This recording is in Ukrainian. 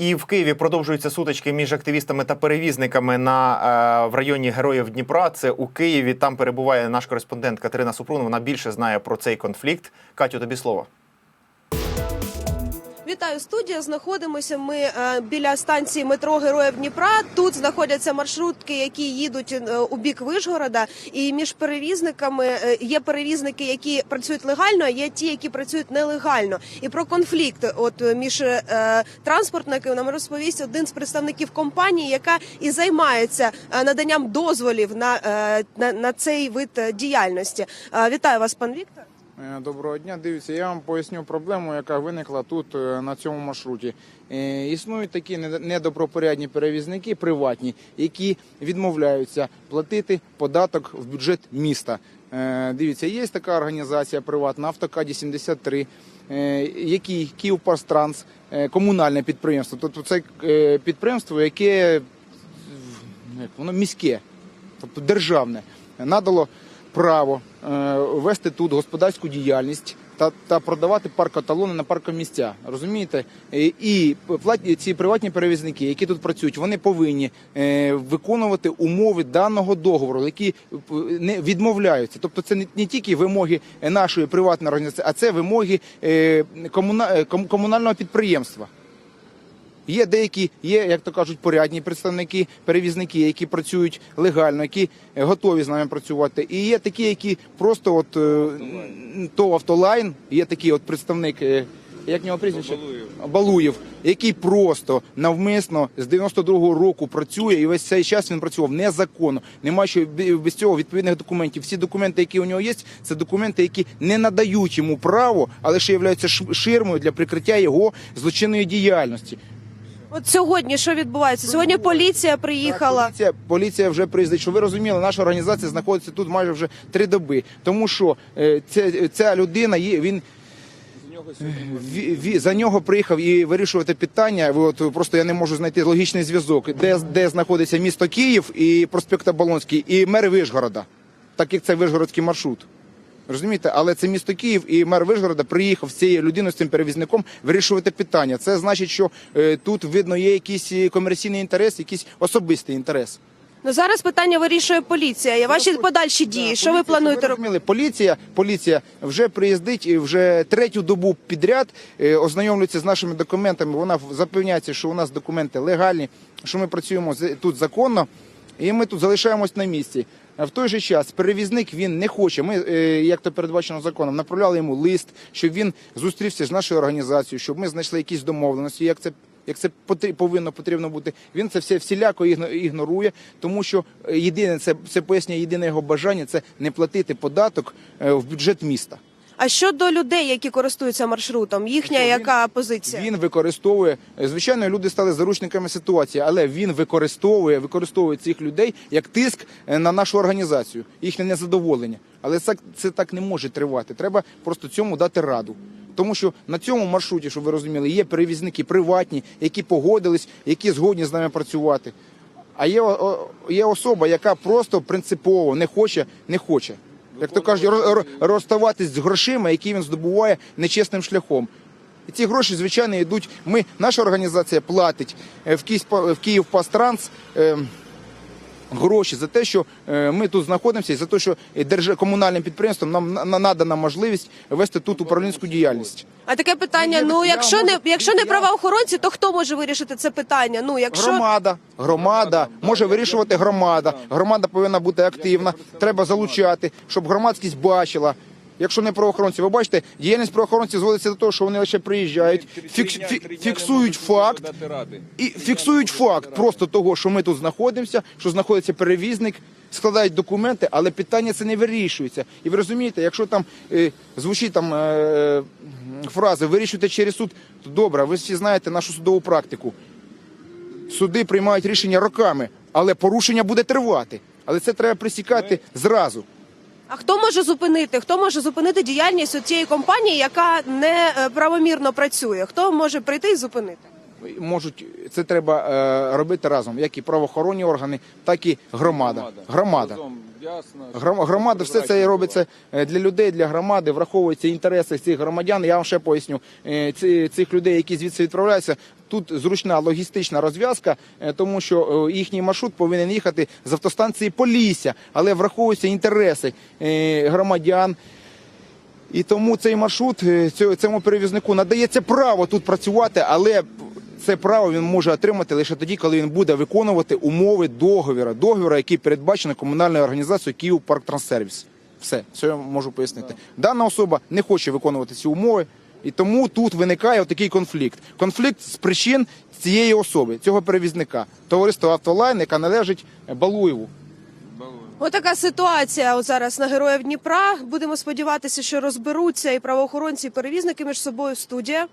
І в Києві продовжуються сутички між активістами та перевізниками на е, в районі Героїв Дніпра. Це у Києві. Там перебуває наш кореспондент Катерина Супрун. Вона більше знає про цей конфлікт. Катю, тобі слово. Вітаю студія. Знаходимося ми е, біля станції метро Героїв Дніпра. Тут знаходяться маршрутки, які їдуть е, у бік Вишгорода. І між перевізниками е, є перевізники, які працюють легально, а є ті, які працюють нелегально. І про конфлікт, от між транспортниками, нам розповість один з представників компанії, яка і займається наданням дозволів на, на, на цей вид діяльності. Вітаю вас, пан Віктор. Е, Доброго дня. Дивіться, я вам поясню проблему, яка виникла тут е, на цьому маршруті. Е, Існують такі недобропорядні перевізники приватні, які відмовляються платити податок в бюджет міста. Дивіться, є така організація приватна Автокаді 73, е, який Київпарстранс, комунальне підприємство. Тобто це підприємство, яке як воно міське, тобто державне, надало право е, вести тут господарську діяльність та, та продавати паркоталони на паркомісця. Розумієте? І, і ці приватні перевізники, які тут працюють, вони повинні е, виконувати умови даного договору, які е, не відмовляються. Тобто, це не, тільки вимоги нашої приватної організації, а це вимоги е, комуна, е, ком- комунального підприємства. Є деякі, є, як то кажуть, порядні представники, перевізники, які працюють легально, які е, готові з нами працювати. І є такі, які просто от е, то автолайн, є такий от представник, е, як нього прізвище? Балуєв, який просто навмисно з 92-го року працює, і весь цей час він працював незаконно. Немає що без цього відповідних документів. Всі документи, які у нього є, це документи, які не надають йому право, але ще являються ширмою для прикриття його злочинної діяльності. От сьогодні що відбувається? Сьогодні поліція приїхала. Так, поліція, поліція вже приїздить. Що ви розуміли, наша організація знаходиться тут майже вже три доби. Тому що е, це, ця людина є. Він ві- ві- за нього приїхав і вирішувати питання. От просто я не можу знайти логічний зв'язок, де, де знаходиться місто Київ і проспект Оболонський, і мер Вишгорода, так як це вишгородський маршрут. Розумієте, але це місто Київ і мер Вишгорода приїхав з цією людиною, з цим перевізником вирішувати питання. Це значить, що е, тут видно є якийсь е, комерційний інтерес, якийсь особистий інтерес. Ну зараз питання вирішує поліція. Є ваші подальші дії. Що ви плануєте робити? робити? Поліція, поліція вже приїздить і вже третю добу підряд е, ознайомлюється з нашими документами. Вона запевняється, що у нас документи легальні, що ми працюємо з- тут законно, і ми тут залишаємось на місці. В той же час перевізник він не хоче. Ми, е, як то передбачено законом, направляли йому лист, щоб він зустрівся з нашою організацією, щоб ми знайшли якісь домовленості. Як це як це повинно потрібно бути, він це все всіляко ігно- ігнорує, тому що єдине це, це пояснює єдине його бажання це не платити податок е, в бюджет міста. А щодо людей, які користуються маршрутом, їхня він- яка позиція? Він використовує звичайно, люди стали заручниками ситуації, але він використовує використовує цих людей як тиск е, на нашу організацію, їхнє незадоволення. Але це, це так не може тривати. Треба просто цьому дати раду. Тому що на цьому маршруті, щоб ви розуміли, є перевізники приватні, які погодились, які згодні з нами працювати. А є, є особа, яка просто принципово не хоче, не хоче. Як то кажуть, ро- ро- розставатись з грошима, які він здобуває нечесним шляхом. І ці гроші, звичайно, йдуть. Ми, наша організація платить е, в Київ, Пастранс е, гроші за те, що е, ми тут знаходимося, і за те, що держ... комунальним підприємством нам на- надана можливість вести тут управлінську діяльність. А таке питання: ну якщо не якщо не правоохоронці, то хто може вирішити це питання? Ну якщо Громада, громада може вирішувати громада. Громада повинна бути активна. Треба залучати, щоб громадськість бачила. Якщо не правоохоронці, ви бачите, діяльність правоохоронців зводиться до того, що вони лише приїжджають, фікс, фі- фіксують факт і фіксують факт просто того, що ми тут знаходимося, що знаходиться перевізник, складають документи, але питання це не вирішується. І ви розумієте, якщо там е, звучить там е, фрази вирішуйте через суд, то добре, ви всі знаєте нашу судову практику. Суди приймають рішення роками, але порушення буде тривати. Але це треба присікати зразу. А хто може зупинити? Хто може зупинити діяльність цієї компанії, яка не е, працює? Хто може прийти і зупинити? Можуть це треба е, робити разом, як і правоохоронні органи, так і громада. Громада. Гром- Громада, все це робиться е, для людей, для громади, враховуються інтереси цих громадян. Я вам ще поясню, Е, ці- цих людей, які звідси відправляються, тут зручна логістична розв'язка, е, тому що е, їхній маршрут повинен їхати з автостанції Полісся, але враховуються інтереси е, громадян. І тому цей маршрут цьому перевізнику надається право тут працювати, але це право він може отримати лише тоді, коли він буде виконувати умови договіра, договіра, який передбачений комунальною організацією Київ Парктранссервіс. Все, це я можу пояснити. Дана особа не хоче виконувати ці умови, і тому тут виникає такий конфлікт. Конфлікт з причин цієї особи, цього перевізника, товариства Автолайн, яка належить Балуєву. Отака ситуація от зараз на героїв Дніпра. Будемо сподіватися, що розберуться і правоохоронці, і перевізники між собою. Студія.